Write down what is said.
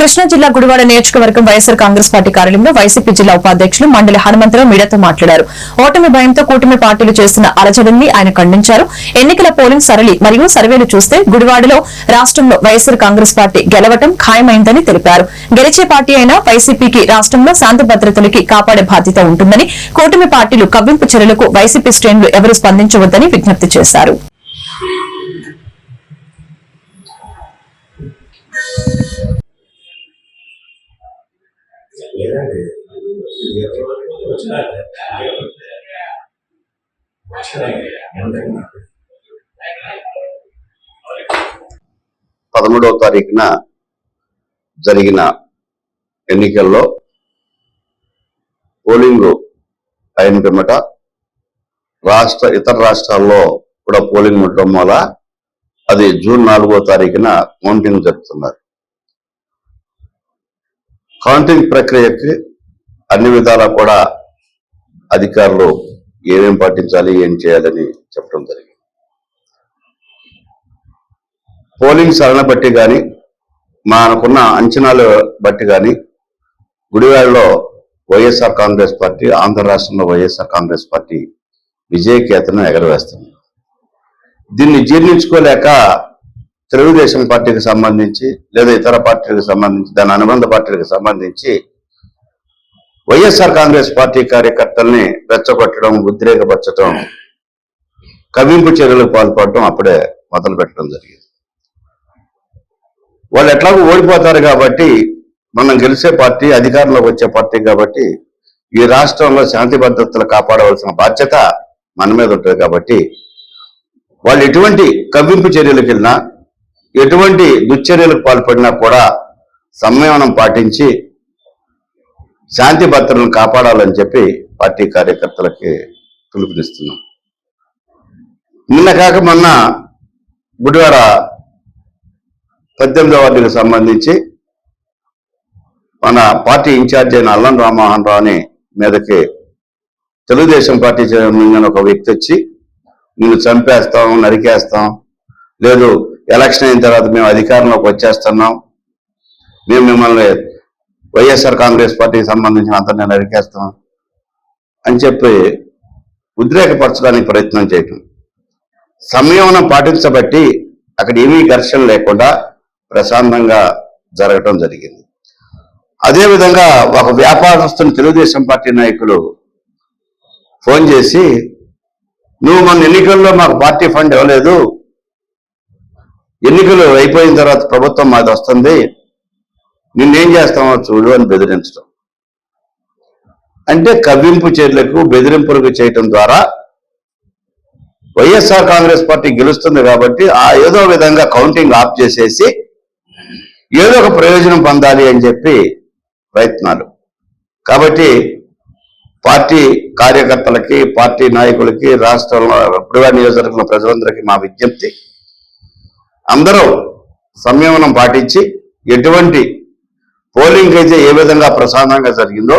కృష్ణా జిల్లా గుడివాడ నియోజకవర్గం వైఎస్సార్ కాంగ్రెస్ పార్టీ కార్యాలయంలో వైసీపీ జిల్లా ఉపాధ్యక్షులు మండలి హనుమంతరావు మీడియాతో మాట్లాడారు. ఓటమి భయంతో కూటమి పార్టీలు చేస్తున్న అలజడిని ఆయన ఖండించారు. ఎన్నికల పోలింగ్ సరళి మరియు సర్వేలు చూస్తే గుడివాడలో రాష్ట్రంలో వైఎస్సార్ కాంగ్రెస్ పార్టీ గెలవటం ఖాయమైందని తెలిపారు. గెలిచే పార్టీ అయినా వైసీపీకి రాష్ట్రంలో శాంతి భద్రతలకి కాపాడే బాధ్యత ఉంటుందని కూటమి పార్టీలు కవ్వింపు చర్యలకు వైసీపీ శ్రేణులు ఎవరూ స్పందించవద్దని విజ్ఞప్తి చేశారు. పదమూడవ తారీఖున జరిగిన ఎన్నికల్లో పోలింగ్ అయిన పిమ్మట రాష్ట్ర ఇతర రాష్ట్రాల్లో కూడా పోలింగ్ ఉండటం వల్ల అది జూన్ నాలుగో తారీఖున కౌంటింగ్ జరుపుతున్నారు. కౌంటింగ్ ప్రక్రియకి అన్ని విధాలా కూడా అధికారులు ఏమేం పాటించాలి ఏం చేయాలని చెప్పడం జరిగింది. పోలింగ్ సరళ బట్టి కానీ మనకున్న అంచనాలు బట్టి కానీ గుడివాడలో వైఎస్ఆర్ కాంగ్రెస్ పార్టీ ఆంధ్ర రాష్ట్రంలో వైఎస్ఆర్ కాంగ్రెస్ పార్టీ విజయకేతను ఎగరవేస్తుంది. దీన్ని జీర్ణించుకోలేక తెలుగుదేశం పార్టీకి సంబంధించి లేదా ఇతర పార్టీలకు సంబంధించి దాని అనుబంధ పార్టీలకు సంబంధించి వైఎస్ఆర్ కాంగ్రెస్ పార్టీ కార్యకర్తల్ని రెచ్చగొట్టడం ఉద్రేకపరచడం కవింపు చర్యలకు పాల్పడటం అప్పుడే మొదలు పెట్టడం జరిగింది. వాళ్ళు ఎట్లాగో ఓడిపోతారు కాబట్టి మనం గెలిచే పార్టీ అధికారంలోకి వచ్చే పార్టీ కాబట్టి ఈ రాష్ట్రంలో శాంతి భద్రతలు కాపాడవలసిన బాధ్యత మన మీద ఉంటుంది కాబట్టి వాళ్ళు ఎటువంటి కవ్వింపు చర్యలకు వెళ్ళినా ఎటువంటి దుశ్చర్యలకు పాల్పడినా కూడా సంయమనం పాటించి శాంతి భద్రతలను కాపాడాలని చెప్పి పార్టీ కార్యకర్తలకి పిలుపునిస్తున్నాం. నిన్న కాక మొన్న గుడివాడ పద్దెనిమిదవ వార్డుకు సంబంధించి మన పార్టీ ఇన్ఛార్జ్ అయిన అల్లం రామ్మోహన్ రావుని మీదకి తెలుగుదేశం పార్టీ చైర్మన్ ఒక వ్యక్తి వచ్చి నిన్ను చంపేస్తాం నరికేస్తాం లేదు ఎలక్షన్ అయిన తర్వాత మేము అధికారంలోకి వచ్చేస్తున్నాం. మేము మిమ్మల్ని వైఎస్ఆర్ కాంగ్రెస్ పార్టీకి సంబంధించిన అంతా నరికేస్తాం అని చెప్పి ఉద్రేకపరచడానికి ప్రయత్నం చేయటం. సంయమనం పాటించబట్టి అక్కడ ఏమీ ఘర్షణ లేకుండా ప్రశాంతంగా జరగటం జరిగింది. అదేవిధంగా ఒక వ్యాపారస్తుని తెలుగుదేశం పార్టీ నాయకులు ఫోన్ చేసి నువ్వు మన ఎన్నికల్లో మాకు పార్టీ ఫండ్ ఇవ్వలేదు ఎన్నికలు అయిపోయిన తర్వాత ప్రభుత్వం మాది వస్తుంది. నిన్నేం చేస్తామో చూడు అని బెదిరించడం. అంటే కవ్వింపు చర్యలకు బెదిరింపులకు చేయటం ద్వారా వైఎస్ఆర్ కాంగ్రెస్ పార్టీ గెలుస్తుంది కాబట్టి ఆ ఏదో విధంగా కౌంటింగ్ ఆఫ్ చేసేసి ఏదో ఒక ప్రయోజనం పొందాలి అని చెప్పి ప్రయత్నాలు. కాబట్టి పార్టీ కార్యకర్తలకి పార్టీ నాయకులకి రాష్ట్రంలో గుడివాడ నియోజకవర్గంలో ప్రజలందరికీ మా విజ్ఞప్తి. అందరూ సంయమనం పాటించి ఎటువంటి పోలింగ్ అయితే ఏ విధంగా ప్రశాంతంగా జరిగిందో